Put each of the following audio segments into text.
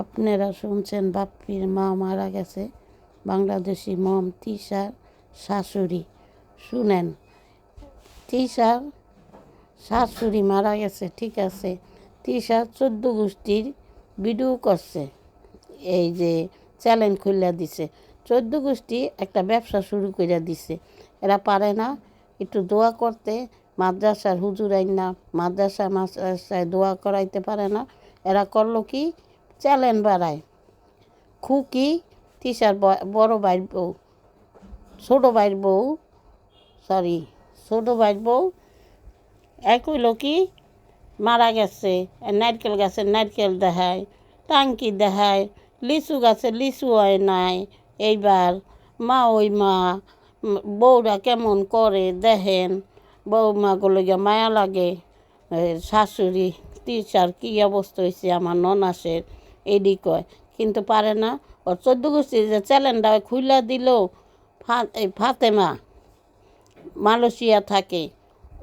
আপনারা শুনছেন বাপ্পির মা মারা গেছে, বাংলাদেশি মম তিশার শাশুড়ি। শুনেন তিসার শাশুড়ি মারা গেছে, ঠিক আছে। তিশা চোদ্দ গোষ্ঠীর ভিডিও করছে, এই যে চ্যালেঞ্জ খুলে দিছে। চোদ্দ গোষ্ঠী একটা ব্যবসা শুরু করে দিছে। এরা পারে না একটু দোয়া করতে, মাদ্রাসার হুজুর আইন না, মাদ্রাসা মাদ্রাসায় দোয়া করাইতে পারে না। এরা করল কি? চ্যালেঞ্জ বাড়ায়। খুকি তিসার বড় ভাইয়ের বউ, ছোটো ভাইয়ের বউ সরি ছোটো ভাইয়ের বউ। এক হইল কি, মারা গেছে, নারকেল গাছে নারকেল দেখায়, টাঙ্কি দেখায়, লিচু গাছে লিচু হয় নাই। এইবার মা ওই মা বউরা কেমন করে দেখেন। বউমাগুলো মায়া লাগে। শাশুড়ি টিচার কী অবস্থা হয়েছে আমার ননাসের? এডি কয়। কিন্তু পারে না। ওর চোদ্দ গোষ্ঠী যে চ্যালেঞ্জটা খুলে দিল ফাতেমা মালয়েশিয়া থাকে।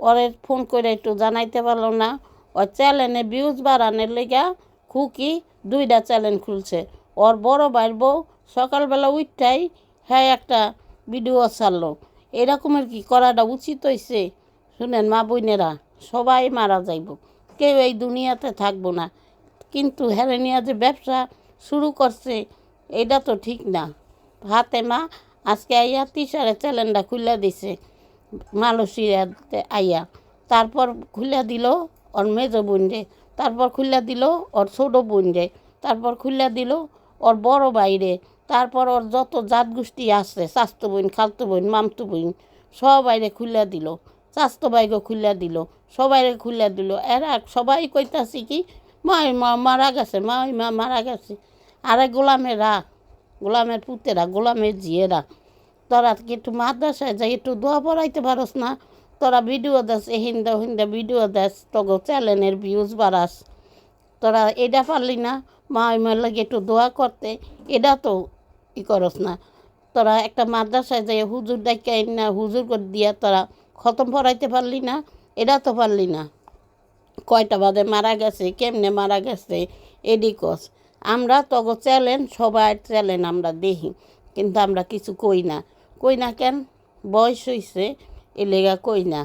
ওরে ফোন করে একটু জানাইতে পারল না। ওর চ্যানেলে ভিউজ বাড়ানোর লেগা খুকি দুইটা চ্যানেল খুলছে। ওর বড় ভাইয়ের বউ সকালবেলা উঠটাই হ্যাঁ একটা ভিডিও ছাড়লো। এরকমের কি করাটা উচিত হয়েছে শুনেন মা বোনেরা, সবাই মারা যাইব। কেউ এই দুনিয়াতে থাকব না। কিন্তু হেরেনিয়া যে ব্যবসা শুরু করছে, এটা তো ঠিক না। হাতে মা আজকে আইয়া তিসারে চ্যালেঞ্জটা খুলে দিছে, মালয়েশিয়াতে আইয়া। তারপর খুলে দিল ওর মেজ বোন রে তারপর খুলে দিল ওর ছোট বোন রে তারপর খুলে দিল ওর বড় বাইরে তারপর ওর যত জাত গোষ্ঠী আছে, স্বাস্থ্য বোন, খালতো বোন, মামতো বোন, সবাইরে খুলে দিল। স্বাস্থ্য বাইকে খুলে দিল, সবাইরে খুলে দিল। এরা সবাই কইতাছি কি মা মা মারা গেছে মা মা মারা গেছে। আরে গোলামেরা, গোলামের পুতেরা, গোলামের জিয়েরা তোরা কি একটু মাদ্রাসায় যাই, একটু দোয়া পড়াইতে পারস না? তোরা ভিডিও দেস হিন্দা হিন্দা ভিডিও দেস, তগো চ্যানেলের ভিউজ বাড়াস। তোরা এটা পারলি না মা মার লাগে একটু দোয়া করতে, এটা তো ই করস না। তোরা একটা মাদ্রাসায় যাই, হুজুর ডাইকা না হুজুর করে দিয়া তোরা খতম পড়াইতে পারলি না, এটা তো পারলি না। কয়টা বাদে মারা গেছে কেমনে মারা গেছে এডিকস আমরা তগো চ্যালেঞ্জ, সবাই চ্যালেঞ্জ, আমরা দেখি কিন্তু আমরা কিছু কই না কই না কেন বয়স হইছে, এ লেগা কই না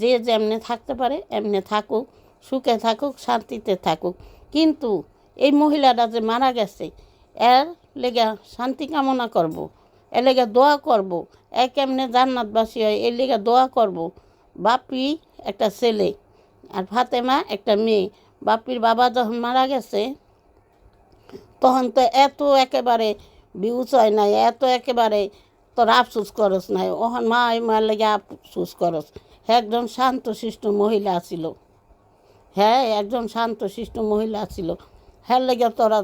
যে যেমনে থাকতে পারে, এমনি থাকুক, সুখে থাকুক, শান্তিতে থাকুক কিন্তু এই মহিলাটা যে মারা গেছে, এর লেগা শান্তি কামনা করব। এর লেগা দোয়া করব। এ কেমনে জান্নাতবাসী হয়, এর লেগা দোয়া করব। বাপি, একটা ছেলে আর ফাতেমা, একটা মেয়ে, বাপির বাবা যখন মারা গেছে, তখন তো এত একেবারে বিউচ হয় নাই, এত একেবারে তোর আফসুস করস নাই, ওহন মা মার লেগে আফসুস করস। হ্যাঁ একজন শান্ত শিষ্ট মহিলা ছিল। হ্যাঁ একজন শান্ত শিষ্ট মহিলা ছিল। হ্যাঁ লেগে তোরা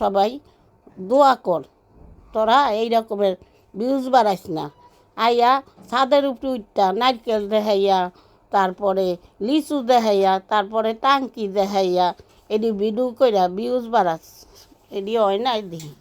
সবাই দোয়া কর। তোরা এই রকমের বিউজ বাড়াইস না। আইয়া ছাদের উপরে উঠটা, নারকেল দেখাইয়া তারপরে লিচু দেখাইয়া, তারপরে টাঙ্কি দেখাইয়া এটি বিডু কইরা বিউজ বাড়াস এটি হয় না এদিকে